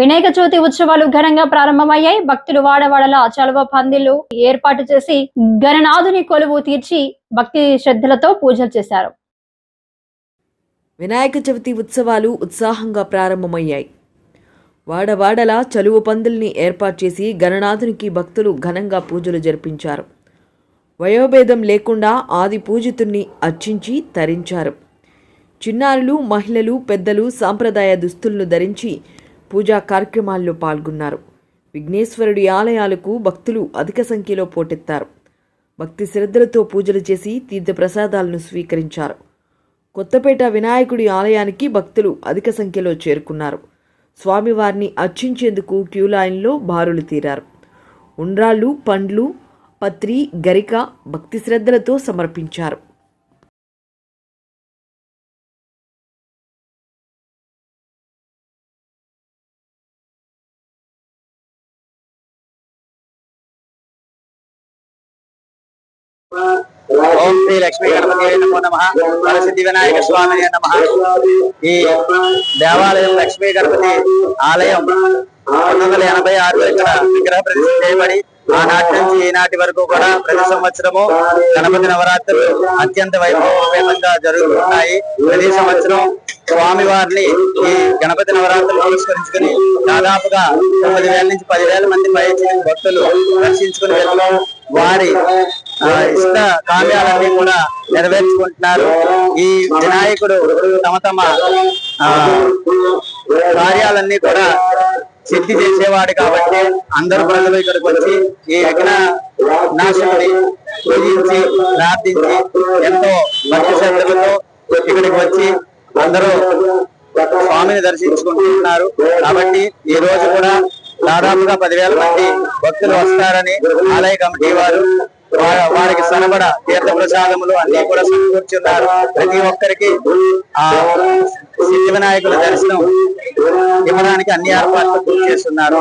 వినాయక చవితి ఉత్సవాలు ఘనంగా ప్రారంభమయ్యాయి. భక్తులు వాడవాడల చలువ పందిళ్ళు ఏర్పాటు చేసి గణనాథుని కొలువు తీర్చి భక్తి శ్రద్ధలతో పూజలు చేశారు. వినాయక చవితి ఉత్సవాలు ఉత్సాహంగా ప్రారంభమయ్యాయి. వాడవాడలా చలువ పందుల్ని ఏర్పాటు చేసి గణనాథునికి భక్తులు ఘనంగా పూజలు జరిపించారు. వయోభేదం లేకుండా ఆది పూజితుణ్ణి అర్చించి తరించారు. చిన్నారులు మహిళలు పెద్దలు సాంప్రదాయ దుస్తులను ధరించి పూజా కార్యక్రమాల్లో పాల్గొన్నారు. విఘ్నేశ్వరుడి ఆలయాలకు భక్తులు అధిక సంఖ్యలో పోటెత్తారు. భక్తి శ్రద్ధలతో పూజలు చేసి తీర్థప్రసాదాలను స్వీకరించారు. కొత్తపేట వినాయకుడి ఆలయానికి భక్తులు అధిక సంఖ్యలో చేరుకున్నారు. స్వామివారిని అర్చించేందుకు క్యూ లైన్లో బారులు తీరారు. ఉండ్రాళ్ళు పండ్లు పత్రి గరిక భక్తి శ్రద్ధలతో సమర్పించారు. ఓం శ్రీ లక్ష్మీ గణపతి నమో నమ. వరసిద్ధి వినాయక స్వామి నమ. ఈ దేవాలయం లక్ష్మీ గణపతి ఆలయం రెండు వందల ఎనభై ఆరులో ఇక్కడ విగ్రహ ప్రదర్శన చేయబడి ఆనాటి నుంచి ఈనాటి వరకు కూడా ప్రతి సంవత్సరము గణపతి నవరాత్రులు అత్యంత వైభవంగా జరుగుతున్నాయి. ప్రతి సంవత్సరం స్వామి వారిని ఈ గణపతి నవరాత్రులు పురస్కరించుకుని దాదాపుగా తొమ్మిది వేల నుంచి పదివేల మంది పై భక్తులు దర్శించుకుని వెళ్ళడం వారి ఇష్ట కామ్యాలన్నీ కూడా నెరవేర్చుకుంటున్నారు. ఈ వినాయకుడు తమ తమ ఆ, కార్యాలన్నీ కూడా సిద్ధి చేసేవాడు కాబట్టి అందరు ప్రజలు ఇక్కడికి వచ్చి ఈ యజ్ఞ నాశకుడి పూజించి ప్రార్థించి ఎంతో భక్తి శ్రద్ధలతో ఇక్కడికి వచ్చి అందరూ స్వామిని దర్శించుకుంటున్నారు. కాబట్టి ఈ రోజు కూడా దాదాపుగా పదివేల మంది భక్తులు వస్తారని ఆలయ కమిటీ వారు వారికి సనబడ తీర్థ ప్రసాదములు అన్ని కూడా సమకూర్చున్నారు. ప్రతి ఒక్కరికి ఆ సిద్ధి వినాయకుల దర్శనం ఇవ్వడానికి అన్ని ఏర్పాట్లు పూర్తి చేస్తున్నారు.